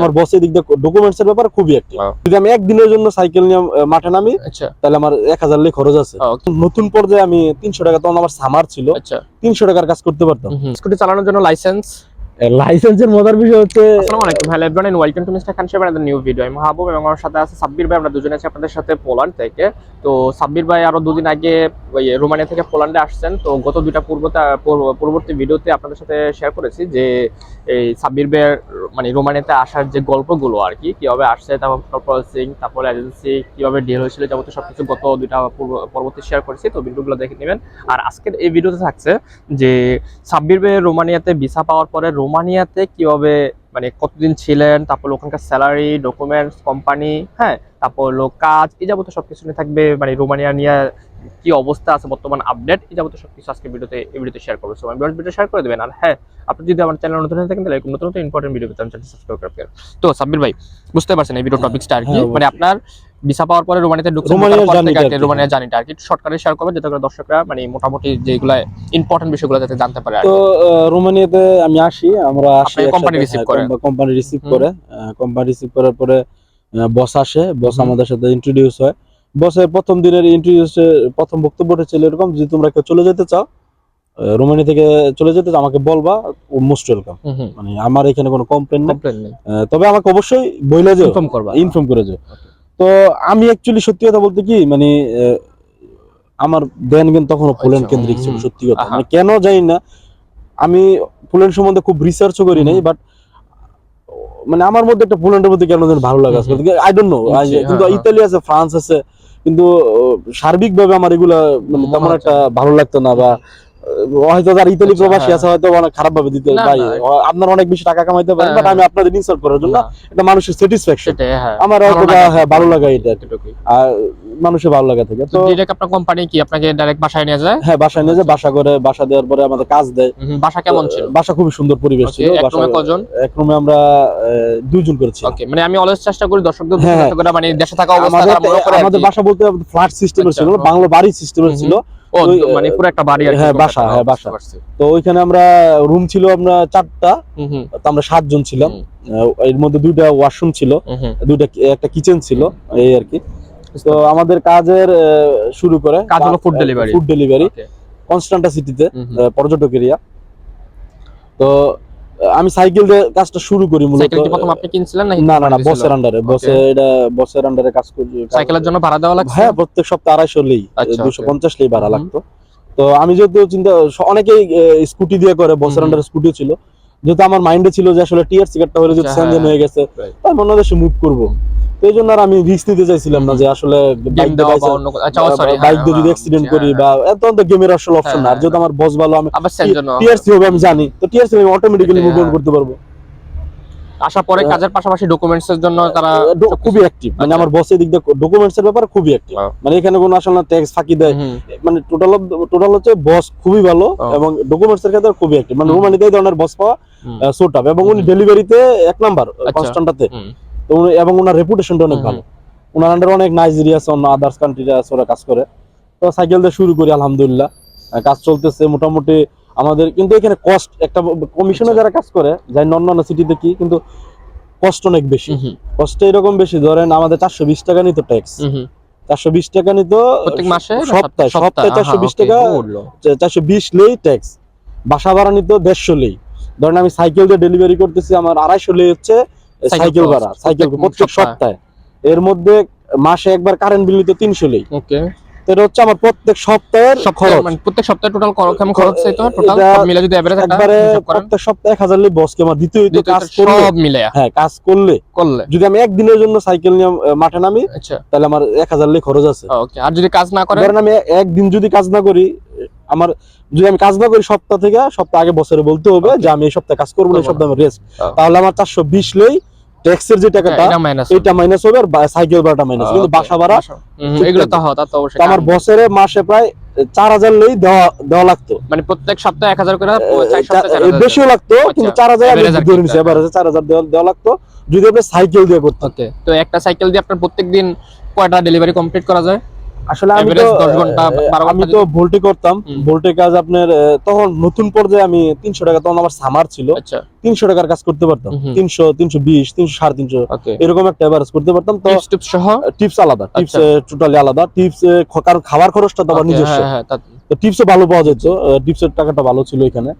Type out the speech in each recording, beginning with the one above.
আমার বস এদিক দিয়ে ডকুমেন্টস এর ব্যাপারে খুবই একটা যদি আমি একদিনের জন্য সাইকেল নিয়ে মাঠে নামি আচ্ছা। তাহলে আমার এক হাজার লি খরচ আছে। নতুন পর্যায়ে আমি তিনশো টাকা তখন আমার সামার ছিল। আচ্ছা। তিনশো টাকার কাজ করতে পারতাম। স্কুটি চালানোর জন্য লাইসেন্স লাইসেন্সের মজার বিষয় হচ্ছে আসসালামু আলাইকুম hello everyone and welcome to mister Khan new video আমি মাহবুব এবং আমার সাথে আছে সাব্বির ভাই, আমরা দুজনে আছি আপনাদের সাথে পোল্যান্ড থেকে। তো সাব্বির ভাই আরও দুদিন আগে, ওই রোমানিয়া থেকে পোল্যান্ডে আসছেন। তো গত পূর্ববর্তী ভিডিওতে আপনাদের সাথে শেয়ার করেছি যে, এই সাব্বির মানে রোমানিয়াতে আসার যে গল্পগুলো আর কি, কীভাবে আসছে, তারপর প্রসেসিং তারপর এজেন্সি কীভাবে ডিল হয়েছিল যাবতীয় সবকিছু গত দুইটা পূর্ব- পরবর্তী শেয়ার করেছি। তো ভিডিওগুলো দেখে নেবেন। আর আজকের এই ভিডিওতে থাকছে যে, সাব্বির ভাই রোমানিয়াতে ভিসা পাওয়ার পরে রোমানিয়াতে কীভাবে মানে কতদিন ছিলেন তারপর ওখানকার স্যালারি ডকুমেন্টস কোম্পানি হ্যাঁ তারপর হলো কাজ এই যাবতীয় সবকিছু নিয়ে থাকবে মানে রোমানিয়া নিয়ে কি অবস্থা আছে বর্তমান আপডেট এই যাবতীয় সবকিছু আজকে ভিডিওতে এই ভিডিওতে শেয়ার করব। সবাই ভিডিও শেয়ার করে দেবেন। আর হ্যাঁ আপনি যদি আমার চ্যানেল নতুন হয়ে থাকেন তাহলে নতুন নতুন ইম্পর্টেন্ট ভিডিও পেতে চ্যানেল সাবস্ক্রাইব করবেন তো সাব্বির ভাই বুঝতে পারছেন এই ভিডিও টপিকসটা আর কি? হ্যাঁ, মানে আপনার ভিসা পাওয়ার পরে পর journey থেকে টা আর কি শর্টকাটে শেয়ার করবে যাতে করে দর্শকরা মানে মোটামুটি যেগুলো ইম্পর্টেন্ট বিষয়গুলো যাতে জানতে পারে তো রোমানিয়াতে আমি আসি আমরা আসি company receive করে? কোম্পানি রিসিভ করে কোম্পানি রিসিভ করার পরে বস আসে বস আমাদের সাথে ইন্ট্রোডিউস হয়। বসের প্রথম দিনের ইন্ট্রোডিউস প্রথম বক্তব্যটা ছিল এরকম যদি তোমরা কেউ চলে যেতে চাও আহ, রোমানিয়া থেকে চলে যেতে চাও আমাকে বলবা মোস্ট ওয়েলকাম মানে আমার এখানে কোনো কমপ্লেন নেই। তবে আমাকে অবশ্যই বইলে যাও ইনফর্ম করবা। ইনফর্ম করে Okay. তো আমি অ্যাকচুয়ালি সত্যি কথা বলতে কি মানে আমার ধ্যান জ্ঞান তখনও পোল্যান্ড আচ্ছা, কেন্দ্রিক ছিল সত্যি কথা। মানে কেন জানি না আমি পোল্যান্ড সম্বন্ধে খুব রিসার্চও করি নাই বাট মানে আমার মধ্যে একটা পোল্যান্ডের মধ্যে কেন যেন ভালো লাগা আই ডোন্ট নো কিন্তু হ্যাঁ, ইতালি আছে ফ্রান্স আছে কিন্তু সার্বিক ভাবে আমার এগুলা মানে তেমন একটা ভালো লাগতো না বা হয়তো যারা ইতালি আচ্ছা, প্রবাসী হ্যাঁ। আছে হয়তো অনেক খারাপ ভাবে দিতে ভাই আপনার অনেক বেশি টাকা কামাইতে পারেন হ্যাঁ, বাট আমি আপনাদের ইনসার্ট করার জন্য এটা মানুষের স্যাটিসফ্যাকশন হ্যাঁ। আমার হয়তো হ্যাঁ ভালো লাগা এটা। আর মানুষের ভালো লাগা থেকে। তো ডিরেক্ট আপনার কোম্পানি কি? আপনাকে ডাইরেক্ট বাসায় নিয়ে যায়? হ্যাঁ বাসা নিয়ে যে বাসা করে বাসা দেওয়ার পরে আমাদের কাজ দেয়। বাসা কেমন ছিল? বাসা খুবই সুন্দর পরিবেশ ছিল। বাসা কজন? এক রুমে আমরা দুইজন করেছি ওকে মানে আমি অলওয়েজ চেষ্টা করি দর্শকদের হ্যাঁ, করে মানে দেশে থাকা অবস্থা আমাদের তারা। বাসা বলতে ফ্ল্যাট সিস্টেমের আচ্ছা, ছিল হ্যাঁ। বাংলা বাড়ি সিস্টেমের ছিল। মানে পুরো একটা বাড়ি হ্যাঁ, বাসা, হ্যাঁ, বাসা। তো ওইখানে আমরা রুম ছিল আমরা চারটা তো আমরা সাতজন ছিলাম। এর মধ্যে দুইটা ওয়াশরুম ছিল। দুইটা একটা কিচেন ছিল এই আর কি। তো আমাদের কাজের শুরু করে কাজ হলো food delivery food delivery Constanta সিটিতে। পর্যটক এরিয়া তো আমি সাইকেল দিয়ে কাজটা শুরু করি মূলত। সাইকেলটি প্রথম আপনি কিনছিলেন নাকি? না না না বসের আন্ডারে বসে এটা বসের আন্ডারে কাজ করি সাইকেলের জন্য ভাড়া দেওয়া লাগছে? হ্যাঁ প্রত্যেক সপ্তাহে আড়াইশো লেই আচ্ছা, দুশো okay. পঞ্চাশ লেই ভাড়া লাগতো। তো আমি যেহেতু চিন্তা অনেকেই স্কুটি দিয়ে করে বসের আন্ডারে স্কুটি ছিল। যেহেতু আমার মাইন্ডে ছিল যে আসলে টিয়ার সিগারটা হলে যদি সেন্ডেন হ্যাঁ। হয়ে গেছে Right. তাই মনে দেশে মুভ করব। এই জন্য আর আমি রিস্ক নিতে চাইছিলাম না যে আসলে বাইক আচ্ছা দিয়ে যদি অ্যাক্সিডেন্ট করি বা এত তো গেমের আসলে অপশন না। আর হ্যাঁ, যেহেতু আমার বস ভালো আমি টিআরসি হবে আমি জানি। তো টিআরসি আমি অটোমেটিক্যালি এটাই, মুভ অন হ্যাঁ। করতে পারব। আসার পরে কাজের পাশাপাশি ডকুমেন্টস এর জন্য তারা খুবই অ্যাক্টিভ মানে আচ্ছা। আমার বসের দিক দিয়ে ডকুমেন্টস এর ব্যাপারে খুবই অ্যাক্টিভ মানে এখানে কোনো আসলে ট্যাক্স ফাঁকি দেয়। মানে টোটাল টোটাল হচ্ছে বস খুবই ভালো এবং ডকুমেন্টস এর ক্ষেত্রে খুবই অ্যাক্টিভ মানে। রোমানিতে এই ধরনের বস পাওয়া হুম, সোট আপ এবং উনি ডেলিভারিতে এক নাম্বার আচ্ছা। হুম, তো এবং ওনার রেপুটেশনটা অনেক ভালো। ওনার আন্ডারে অনেক নাইজেরিয়া আছে অন্য আদার্স আছে ওরা কাজ করে। তো সাইকেল দিয়ে শুরু করি আলহামদুলিল্লাহ। কাজ চলতেছে মোটামুটি আমাদের কিন্তু এখানে কস্ট একটা কমিশনে আচ্ছা। যারা কাজ করে যাই অন্যান্য সিটিতে কি কিন্তু কষ্ট অনেক বেশি। কষ্ট এরকম বেশি ধরেন আমাদের চারশো বিশ টাকা নিত ট্যাক্স। চারশো বিশ টাকা নিত সপ্তাহে সপ্তাহে? চারশো বিশ টাকা চারশো বিশ লেই ট্যাক্স বাসা ভাড়া নিত দেড়শো লেই। ধরেন আমি সাইকেল দিয়ে ডেলিভারি করতেছি আমার আড়াইশো লেই হচ্ছে সাইকেল ভাড়া সাইকেল প্রত্যেক সপ্তাহে। এর মধ্যে মাসে একবার কারেন্ট বিল নিত তিনশো লেই। ওকে এটা হচ্ছে আমার প্রত্যেক সপ্তাহের খরচ। মানে প্রত্যেক সপ্তাহে টোটাল কেমন খরচ চাইতো টোটাল সব মিলে যদি এভারেজ একটা একবারে প্রত্যেক সপ্তাহে এক হাজার বসকে আমার দিতে হইতো কাজ করলে। সব মিলে হ্যাঁ কাজ করলে। করলে। যদি আমি একদিনের জন্য সাইকেল নিয়ে মাঠে নামি আচ্ছা। তাহলে আমার এক হাজার লেই খরচ আছে। ওকে আর যদি কাজ না করেন? ধরেন আমি একদিন যদি কাজ না করি আমার যদি আমি কাজ না করি সপ্তাহ থেকে সপ্তাহ আগে বছরে বলতে হবে যে আমি এই সপ্তাহে কাজ করব না এই সপ্তাহে রেস্ট Oh. তাহলে আমার চারশো বিশ লই ট্যাক্সের যে টাকাটা এটা মাইনাস হবে আর সাইকেল ভাড়াটা মাইনাস কিন্তু বাসা ভাড়া এগুলো তো তা তো অবশ্যই। আমার বছরে মাসে প্রায় চার হাজার লই দেওয়া দেওয়া লাগতো। মানে প্রত্যেক সপ্তাহে এক হাজার করে বেশিও লাগতো আচ্ছা, কিন্তু চার হাজার ধরে। এবার চার হাজার দেওয়া দেওয়া লাগতো। যদি আপনি সাইকেল দিয়ে করতেন। তো একটা সাইকেল দিয়ে আপনার প্রত্যেকদিন কয়টা ডেলিভারি কমপ্লিট করা যায়? আসলে আমি তো 10 ঘণ্টা, আহ, 12 আমি তো ভোল্টে করতাম। ভোল্টে কাজ আপনার তখন নতুন পর্যায়ে আমি তিনশো টাকা তখন আমার সামার ছিল। আচ্ছা। তিনশো টাকার কাজ করতে পারতাম। তিনশো তিনশো বিশ তিনশো সাড়ে তিনশো। এরকম একটা এভারেজ করতে পারতাম। তো টিপস সহ? টিপস আলাদা। টিপস আচ্ছা। টোটালি আলাদা। টিপস কারণ খাবার খরচটা তো আবার নিজস্ব। হ্যাঁ হ্যাঁ তো টিপসও ভালো পাওয়া যেত। টিপসের টাকাটা ভালো ছিল এখানে।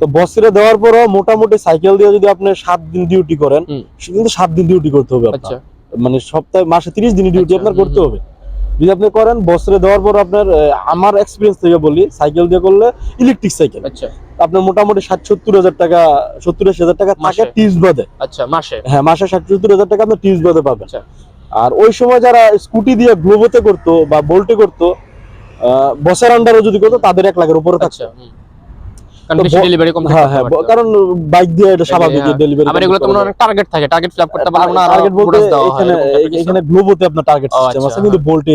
তো বসিরে দেওয়ার পরও মোটামুটি সাইকেল দিয়ে যদি আপনি সাত দিন ডিউটি করেন সে কিন্তু সাত দিন ডিউটি করতে হবে আপনার। আচ্ছা। মানে সপ্তাহে মাসে তিরিশ দিন ডিউটি আপনার করতে হবে। যদি আপনি করেন বছরে দেওয়ার পর আপনার আমার এক্সপিরিয়েন্স থেকে বলি সাইকেল দিয়ে করলে ইলেকট্রিক সাইকেল আচ্ছা। আপনার মোটামুটি ষাট সত্তর হাজার টাকা সত্তর আশি হাজার টাকা থাকে মাসে? টিপস বাদে। আচ্ছা মাসে। হ্যাঁ মাসে ষাট সত্তর হাজার টাকা আপনি টিপস বাদে পাবেন। আচ্ছা। আর ওই সময় যারা স্কুটি দিয়ে গ্লোবোতে করতো বা বোল্টে করতো বসের আন্ডারও যদি করতো তাদের এক লাখের উপরে থাকছে আচ্ছা হুম। কারণ তো বেশি ব- ডেলিভারি কম হ্যাঁ হ্যাঁ কারণ বাইক দিয়ে এটা স্বাভাবিক। ডেলিভারি আবার এগুলো তো অনেক টার্গেট থাকে টার্গেট ফিল আপ করতে পারব না টার্গেট বলতে bonus দেওয়া হয়, এখানে? এখানে গ্লোবোতে আপনার টার্গেট সিস্টেম আচ্ছা, আছে কিন্তু বোল্ট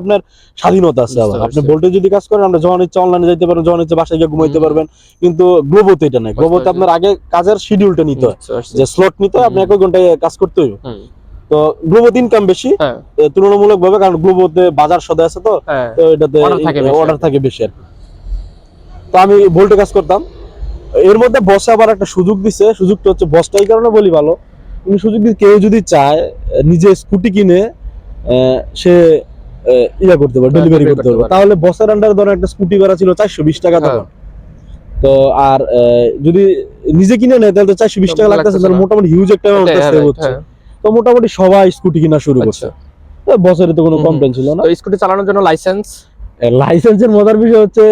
আপনার স্বাধীনতা আছে আবার। আপনি বোল্টে যদি কাজ করেন যখন ইচ্ছা অনলাইনে যাইতে যখন ইচ্ছা বাসায় গিয়ে ঘুমাইতে পারবেন কিন্তু গ্লোবোতে এটা নাই। গ্লোবোতে আপনার আগে কাজের শিডিউলটা নিতে হয়। যে স্লট নিতে হয় আপনি হুম। এক ঘন্টায় কাজ করতে হুম। তো গ্লোবোতে ইনকাম বেশি। তুলনামূলক ভাবে কারণ গ্লোবোতে বাজার সদা আছে তো এটাতে থাকে। অর্ডার থাকে বেশি আর কি। তো আমি বোল্টে কাজ করতাম। এর মধ্যে বসে আবার একটা সুযোগ দিছে। সুযোগটা হচ্ছে বসটা এই কারণে বলি ভালো। কিন্তু সুযোগ দিয়ে কেউ যদি চায় নিজে স্কুটি কিনে সে ইয়া করতে পারে হ্যাঁ, ডেলিভারি করতে করতে পারবে তাহলে বসের আন্ডার ধরো একটা স্কুটি ভাড়া ছিল চারশো বিশ টাকা হ্যাঁ। তখন তো আর যদি নিজে কিনে নেয় তাহলে তো চারশো বিশ টাকা লাগতেছে তাহলে মোটামুটি হিউজ একটা সেভ হ্যাঁ, হচ্ছে হ্যাঁ। তো মোটামুটি সবাই স্কুটি কিনা শুরু করছে। আচ্ছা। তো বছরে তো কোনো কমপ্লেন ছিল না। স্কুটি চালানোর জন্য লাইসেন্স লাইসেন্সের মজার বিষয় হচ্ছে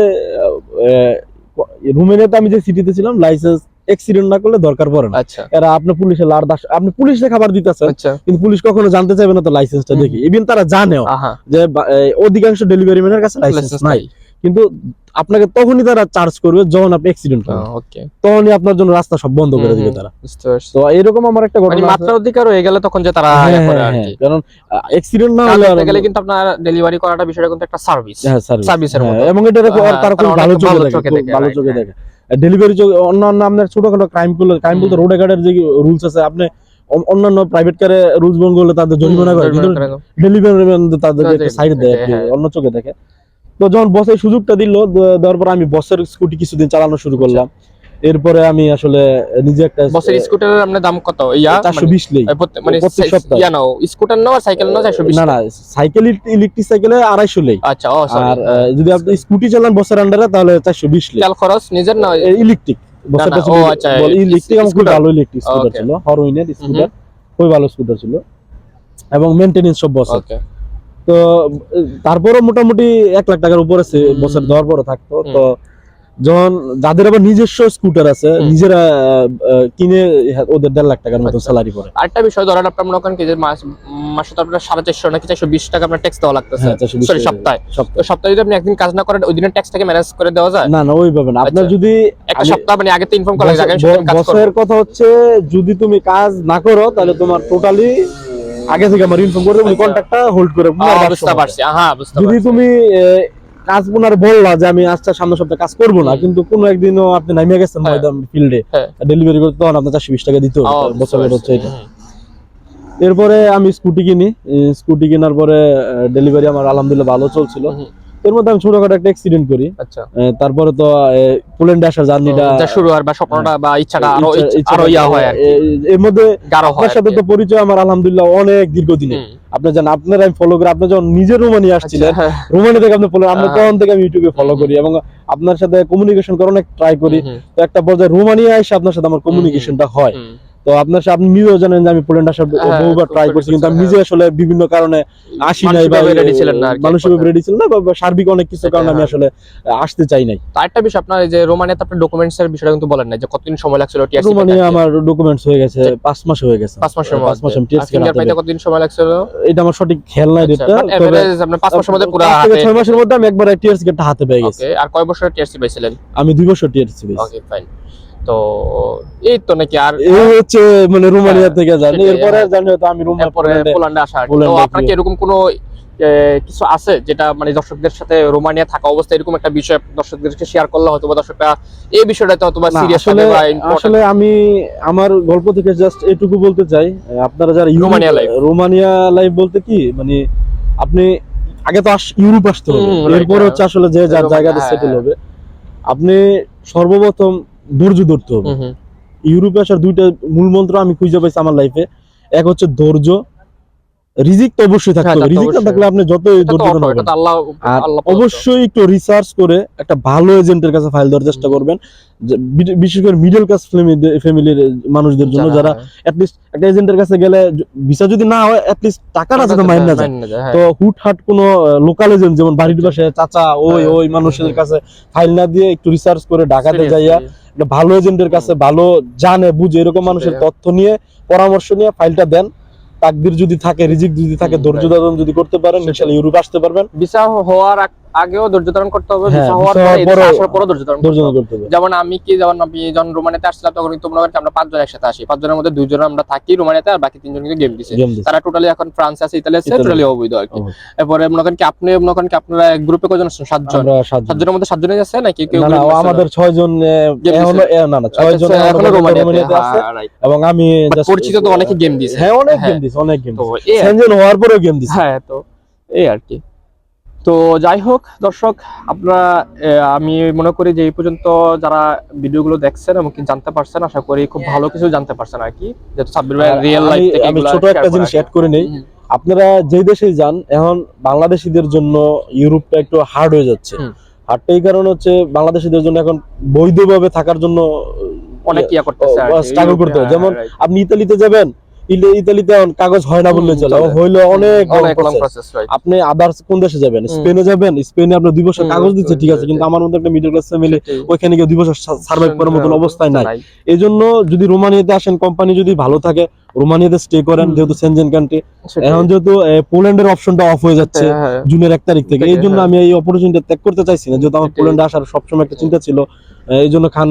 রুমেনিয়াতে আমি যে সিটিতে ছিলাম লাইসেন্স অ্যাক্সিডেন্ট না করলে দরকার পড়ে না। আচ্ছা। এরা আপনি পুলিশের লার দাস আপনি পুলিশে খাবার দিতেছেন আচ্ছা। কিন্তু পুলিশ কখনো জানতে চাইবে না তো লাইসেন্সটা। দেখি। ইভেন তারা জানেও যে অধিকাংশ ডেলিভারি ম্যানের কাছে লাইসেন্স নাই। কিন্তু আপনাকে তখনই তারা চার্জ করবে যখন আপনি অ্যাক্সিডেন্ট করবেন ওকে তখনই আপনার জন্য রাস্তা সব বন্ধ করে দিবে তারা। তো এরকম আমার একটা মানে ঘটনা। মাত্রা অধিকার হয়ে গেলে তখন যে তারা হ্যাঁ, ইয়ে করে হ্যাঁ, আর হ্যাঁ, কি। কারণ অ্যাক্সিডেন্ট না হলে গেলে কিন্তু আপনার ডেলিভারি করাটা বিষয়টা কিন্তু একটা সার্ভিস হ্যাঁ সার্ভিস সার্ভিসের মতো। এবং এটা দেখো আর তারা খুব ভালো চোখে দেখে ভালো চোখে। দেখে। ডেলিভারি অন্য অন্য আপনার ছোটখাটো ক্রাইম করলে ক্রাইম বলতে রোড গার্ডের যে রুলস আছে আপনি অন্যান্য প্রাইভেট কারে রুলস ভঙ্গ করলে তাদের জরিমানা করে কিন্তু। ডেলিভারি ম্যান তাদের- সাইড দেয়। অন্য চোখে দেখে। তো যখন বসের সুযোগটা দিল দেওয়ার পর আমি বসের স্কুটি কিছুদিন চালানো শুরু করলাম। এরপরে আমি আসলে নিজে একটা বসের স্কুটারের আপনার দাম কত? ইয়া চারশো মানে- বিশ লেই। মানে প্রত্যেক সপ্তাহে। ইয়া নাও স্কুটার নাও আর সাইকেল নাও চারশো বিশ। না না সাইকেল ইলেকট্রিক সাইকেলে আড়াইশো লেই। আচ্ছা ও আর। যদি আপনি স্কুটি চালান বসের আন্ডারে তাহলে চারশো বিশ লেই। তেল খরচ নিজের না? ইলেকট্রিক না, ও আচ্ছা, ইলেকট্রিক আমার খুব ভালো ইলেকট্রিক স্কুটার ছিল হরউইনের স্কুটার খুবই ভালো স্কুটার ছিল। এবং মেনটেনেন্স সব বছর ওকে তো তারপরও মোটামুটি এক লাখ টাকার উপরে। বছর দেওয়ার পরে থাকতো। তো যখন যাদের আবার নিজস্ব স্কুটার আছে নিজেরা কিনে হ্যাঁ, ওদের দেড় লাখ টাকার মতো আচ্ছা। স্যালারি পড়ে। আরেকটা বিষয় ধরেন আপনার মনে করেন কি যে মাস মাসে তো আপনার সাড়ে চারশো নাকি চারশো বিশ টাকা আপনার ট্যাক্স দেওয়া লাগতেছে। হ্যাঁ, 420 সরি সপ্তাহে। সপ্তাহে। যদি আপনি একদিন কাজ না করেন ওই দিনের ট্যাক্সটাকে ম্যানেজ করে দেওয়া যায়? না না ওইভাবে না। আপনার আচ্ছা। যদি একটা সপ্তাহ মানে আগে তো ইনফর্ম করা লাগে বছরের কথা হচ্ছে যদি তুমি কাজ না করো তাহলে তোমার টোটালি আগে থেকে আমার ইনফর্ম করে আচ্ছা। কন্ট্যাক্টটা হোল্ড করে বুঝতে পারছি। হ্যাঁ বুঝতে যদি তুমি কাজ পুনার বললা যে আমি আজকে সামনের সপ্তাহে কাজ করব না কিন্তু কোনো একদিনও আপনি নামিয়ে গেছেন একদম ময়দান ফিল্ডে হ্যাঁ। ডেলিভারি করতে তখন আপনার চারশো বিশ টাকা দিতে হবে বছরের হচ্ছে এটা। এরপরে আমি স্কুটি কিনি স্কুটি কেনার পরে ডেলিভারি আমার আলহামদুলিল্লাহ ভালো চলছিল। এর মধ্যে আমি ছোটখাটো একটা অ্যাক্সিডেন্ট করি। আচ্ছা। তারপরে তো পোল্যান্ডে আসার জার্নিটা শুরু হয় বা স্বপ্নটা বা ইচ্ছাটা আরও আরও ইয়া হয় এর মধ্যে আপনার সাথে তো পরিচয় আমার আলহামদুলিল্লাহ অনেক দীর্ঘদিনে আপনি জানেন আপনার আমি ফলো করি আপনি যখন নিজের রোমানি আসছিলেন আচ্ছা, হ্যাঁ। রোমানি থেকে আপনি ফলো আমরা। তখন থেকে আমি ইউটিউবে ফলো করি এবং আপনার সাথে কমিউনিকেশন করার অনেক ট্রাই করি। তো একটা পর্যায়ে রোমানিয়া এসে আপনার সাথে আমার কমিউনিকেশনটা হয়। তো আপনার আপনি নিজেও জানেন যে আমি পোল্যান্ড আসার হ্যাঁ, বহুবার ট্রাই করছি কিন্তু আমি নিজে আসলে বিভিন্ন কারণে আসি নাই বা ready ছিলেন না এক মানসিকভাবে রেডি ছিল না বা সার্বিক অনেক কিছু কারণে আমি হ্যাঁ। আসলে আসতে চাই নাই। তো আরেকটা বিষয় আপনার এই যে রোমানিয়াতে আপনার ডকুমেন্টস এর বিষয়টা কিন্তু বলেন না যে কতদিন সময় লাগছিল টিআরসি রোমানিয়া আমার ডকুমেন্টস হয়ে গেছে পাঁচ মাস হয়ে গেছে। পাঁচ মাসের পাঁচ মাস ফিঙ্গার পাইতে কতদিন সময় লাগছিল? এটা আমার সঠিক খেয়াল নাই আচ্ছা, ডেটটা but average আপনার পাঁচ মাসের মধ্যে পুরো হাতে। ছয় মাসের মধ্যে আমি একবার টিআরসি কার্ডটা হাতে পেয়ে গেছি। ওকে আর কয় বছর টিআরসি পাইছিলেন? আমি দুই বছর টিআরসি পেয়েছি। ওকে ফাইন তো এই তো নাকি আর এই হচ্ছে মানে রোমানিয়া হ্যাঁ, থেকে সেটাই, এরপরে হ্যাঁ। জানি হয়তো আমি রোমানিয়া এরপরে পোল্যান্ডে আসা তো পোল্যান্ডে আপনার কি এরকম কোনো কিছু আছে যেটা মানে দর্শকদের সাথে রোমানিয়া থাকা অবস্থায় এরকম একটা বিষয় দর্শকদেরকে শেয়ার করলে হয়তো বা দর্শকরা এই বিষয়টাতে হয়তো বা সিরিয়াস হবে বা আসলে আমি আমার গল্প থেকে জাস্ট এটুকু বলতে চাই আপনারা যারা রোমানিয়া life। রোমানিয়া লাইফ বলতে কি মানে আপনি আগে তো আস- ইউরোপ আসতে হবে এরপরে হ্যাঁ। হচ্ছে আসলে যে যার জায়গাতে হ্যাঁ, সেটেল হ্যাঁ। হবে আপনি সর্বপ্রথম ধৈর্য ধরতে হবে। ইউরোপে আসার দুইটা মূল মন্ত্র আমি খুঁজে পাইছি আমার লাইফে এক হচ্ছে ধৈর্য রিজিক তো অবশ্যই থাকতে হ্যাঁ, হবে। রিজিক না থাকলে আপনি যতই এটা তো ধৈর্য auto, ধরবেন এটা তো আল্লাহ আর অবশ্যই একটু রিসার্চ করে একটা ভালো এজেন্টের কাছে ফাইল দেওয়ার চেষ্টা করবেন। বিশেষ করে মিডল ক্লাস ফ্যামিলির মানুষদের জন্য যারা অ্যাটলিস্ট একটা এজেন্টের কাছে গেলে ভিসা যদি না হয় অ্যাটলিস্ট টাকাটা যাতে মাইন না যায়। হ্যাঁ। তো হুটহাট কোনো লোকাল এজেন্ট যেমন বাড়ির পাশে চাচা ওই হ্যাঁ, ওই মানুষের কাছে ফাইল না দিয়ে একটু রিসার্চ করে ঢাকাতে যাইয়া ভালো এজেন্টের কাছে ভালো জানে বুঝে এরকম মানুষের তথ্য নিয়ে পরামর্শ নিয়ে ফাইলটা দেন। তাকদির যদি থাকে রিজিক যদি থাকে ধৈর্য ধারণ যদি করতে পারেন। ইনশাআল্লাহ ইউরোপ আসতে পারবেন ভিসা হওয়ার আগেও ধৈর্য ধারণ করতে হবে হ্যাঁ, আসার পরও ধৈর্য ধারণ করতে হবে। যেমন আমি কি যেমন আমি যখন রোমানিয়াতে আসছিলাম তখন কিন্তু আমরা পাঁচজন একসাথে আসি। পাঁচজনের মধ্যে দুইজন আমরা থাকি রোমানিয়াতে আর বাকি তিনজন কিন্তু গেম দিছে। তারা টোটালি এখন ফ্রান্স আছে ইতালি আছে। টোটালি অবৈধ আর কি। এরপরে মনে করেন কি আপনি মনে করেন কি আপনারা এক গ্রুপে কজন আছেন? সাতজন। সাতজনের মধ্যে সাতজনই আছে নাকি কেউ না? আমাদের ছয় জন Game এখনও দিছে। এ, না না ছয় জন আচ্ছা, এখনও রোমানিয়াতে আছে। হ্যাঁ, এবং আমি পরিচিত তো অনেকে গেম দিছে। হ্যাঁ অনেক। গেম দিছে। অনেক গেম। সেনজেন হওয়ার পরেও গেম দিছে। হ্যাঁ তো এই আর কি। তো যাই হোক দর্শক আপনারা আমি মনে করি যে এই পর্যন্ত যারা ভিডিওগুলো দেখছেন এবং কি জানতে পারছেন আশা করি খুব ভালো কিছু জানতে পারছেন আর কি। যেহেতু সাব্বির ভাই রিয়েল লাইফ থেকে আমি ছোট একটা জিনিস অ্যাড করে নেই। আপনারা যে দেশে যান এখন বাংলাদেশিদের জন্য ইউরোপটা একটু হার্ড হয়ে যাচ্ছে। হার্ডটা এই কারণ হচ্ছে বাংলাদেশিদের জন্য এখন বৈধভাবে থাকার জন্য অনেক ইয়া করতেছে struggle করতে হয়। হ্যাঁ, যেমন আপনি ইতালিতে যাবেন ইতালিতে কাগজ হয় না বললে চলে। হইল অনেক আপনি আদার্স কোন দেশে যাবেন? স্পেনে যাবেন? স্পেনে আপনার দুই বছর কাগজ দিচ্ছে ঠিক আছে। কিন্তু আমার মধ্যে একটা মিডল ক্লাস ফ্যামিলি ওইখানে গিয়ে দুই বছর সার্ভাইভ করার মতন অবস্থায় নাই। এই জন্য যদি রোমানিয়াতে আসেন কোম্পানি যদি ভালো থাকে রোমানিয়াতে স্টে করেন যেহেতু সেনজেন কান্ট্রি এখন যেহেতু পোল্যান্ডের অপশনটা অফ হয়ে যাচ্ছে হ্যাঁ, জুনের এক তারিখ থেকে। এই জন্য হ্যাঁ। আমি এই অপরচুনিটি ত্যাগ করতে চাইছি না। যেহেতু আমার। পোল্যান্ডে আসার সবসময় একটা চিন্তা ছিল। এই জন্য খান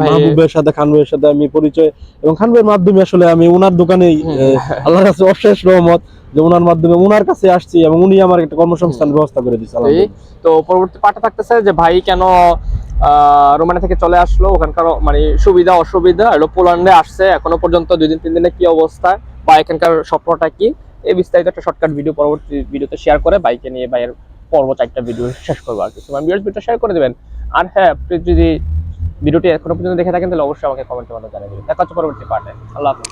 মাহবুবের সাথে খান ভাইয়ের সাথে আমি পরিচয় এবং খান ভাইয়ের মাধ্যমে আসলে আমি ওনার দোকানেই আল্লাহর কাছে অশেষ রহমত যে ওনার মাধ্যমে ওনার কাছে আসছি এবং উনি আমার একটা কর্মসংস্থান ব্যবস্থা করে দিচ্ছে তো পরবর্তী পার্টে থাকতেছে যে ভাই কেন রোমানিয়া থেকে চলে আসলো। ওখানকার মানে সুবিধা, অসুবিধা এলো পোল্যান্ডে আসছে। এখনও পর্যন্ত দুই দিন, তিন দিনে কি অবস্থা বা এখানকার স্বপ্নটা কি? এই বিস্তারিত একটা শর্টকাট ভিডিও পরবর্তী ভিডিওতে শেয়ার করে বাইকে নিয়ে ভাইয়ের পর্ব চারটা ভিডিও শেষ করব আর কি। ভিডিওটা শেয়ার করে দেবেন। আর হ্যাঁ আপনি যদি ভিডিওটি এখনও পর্যন্ত দেখে থাকেন, তাহলে অবশ্যই আমাকে কমেন্টে মধ্যে জানিয়ে দেবেন। দেখা হচ্ছে পরবর্তী পার্টে আল্লাহ হাফেজ।